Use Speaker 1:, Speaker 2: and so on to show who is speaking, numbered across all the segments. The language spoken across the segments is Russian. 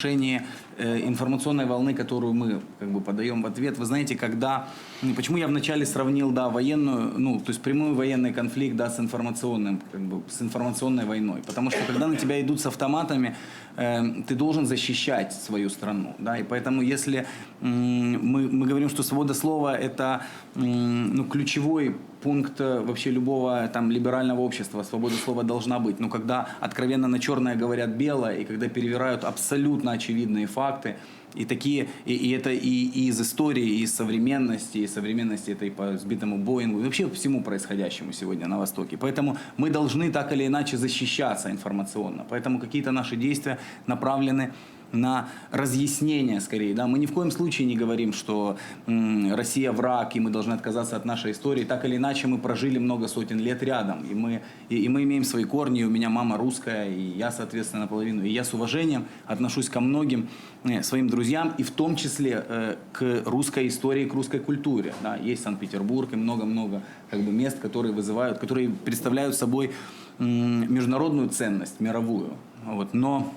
Speaker 1: отношении э, информационной волны, которую мы как бы подаем в ответ. Вы знаете, когда... ну, Почему я вначале сравнил, да, военную, ну, то есть прямой военный конфликт, да, с информационным, как бы, с информационной войной. Потому что когда на тебя идут с автоматами, э, ты должен защищать свою страну, да, и поэтому если м, мы, мы говорим, что свобода слова – это м, ну, ключевой пункт вообще любого там либерального общества. Свобода слова должна быть. Но когда откровенно на черное говорят белое, и когда перевирают абсолютно очевидные факты, и такие, и, и это и, и из истории, и из современности, и современности этой по сбитому Боингу, и вообще всему происходящему сегодня на Востоке. Поэтому мы должны так или иначе защищаться информационно. Поэтому какие-то наши действия направлены на разъяснение скорее. Да? Мы ни в коем случае не говорим, что м, Россия враг, и мы должны отказаться от нашей истории. Так или иначе, мы прожили много сотен лет рядом, и мы, и, и мы имеем свои корни. И у меня мама русская, и я, соответственно, наполовину. И я с уважением отношусь ко многим э, своим друзьям, и в том числе э, к русской истории, к русской культуре. Да? Есть Санкт-Петербург и много-много как бы, мест, которые вызывают, которые представляют собой м, международную ценность, мировую. Вот. Но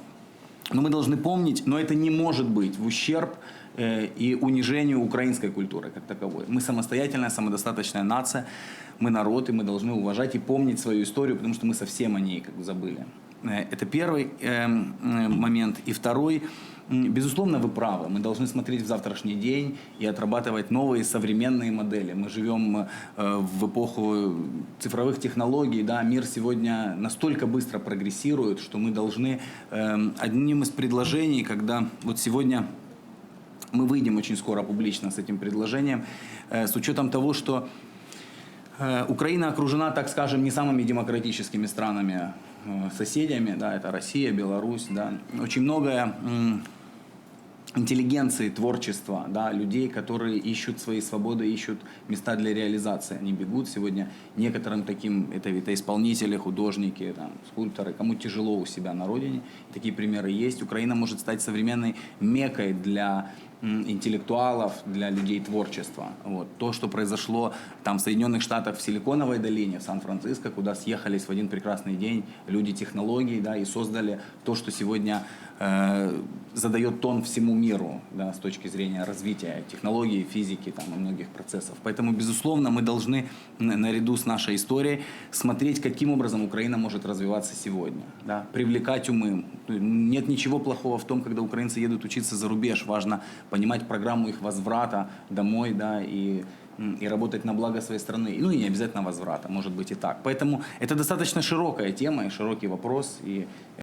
Speaker 1: но мы должны помнить, но это не может быть в ущерб э, и унижению украинской культуры как таковой. Мы самостоятельная, самодостаточная нация, мы народ, и мы должны уважать и помнить свою историю, потому что мы совсем о ней как бы забыли. Э, Это первый э, э, момент. И второй, безусловно, вы правы. Мы должны смотреть в завтрашний день и отрабатывать новые современные модели. Мы живем э, в эпоху цифровых технологий. Да? Мир сегодня настолько быстро прогрессирует, что мы должны э, одним из предложений, когда вот сегодня мы выйдем очень скоро публично с этим предложением, с учетом того, что Украина окружена, так скажем, не самыми демократическими странами, соседями, да, это Россия, Беларусь, да. Очень многое интеллигенции, творчества, да, людей, которые ищут свои свободы, ищут места для реализации. Они бегут сегодня некоторым таким, это, это исполнители, художники, там, скульпторы, кому тяжело у себя на родине. Такие примеры есть. Украина может стать современной мекой для интеллектуалов, для людей творчества. Вот. То, что произошло там в Соединенных Штатах в Силиконовой долине, в Сан-Франциско, куда съехались в один прекрасный день люди технологий да, и создали то, что сегодня э, задает тон всему миру да, с точки зрения развития технологий, физики там, и многих процессов. Поэтому, безусловно, мы должны наряду с нашей историей смотреть, каким образом Украина может развиваться сегодня. Да? Привлекать умы. Нет ничего плохого в том, когда украинцы едут учиться за рубеж. Важно понимать программу их возврата домой да, и и работать на благо своей страны. Ну и не обязательно возврата, может быть и так. Поэтому это достаточно широкая тема и широкий вопрос. И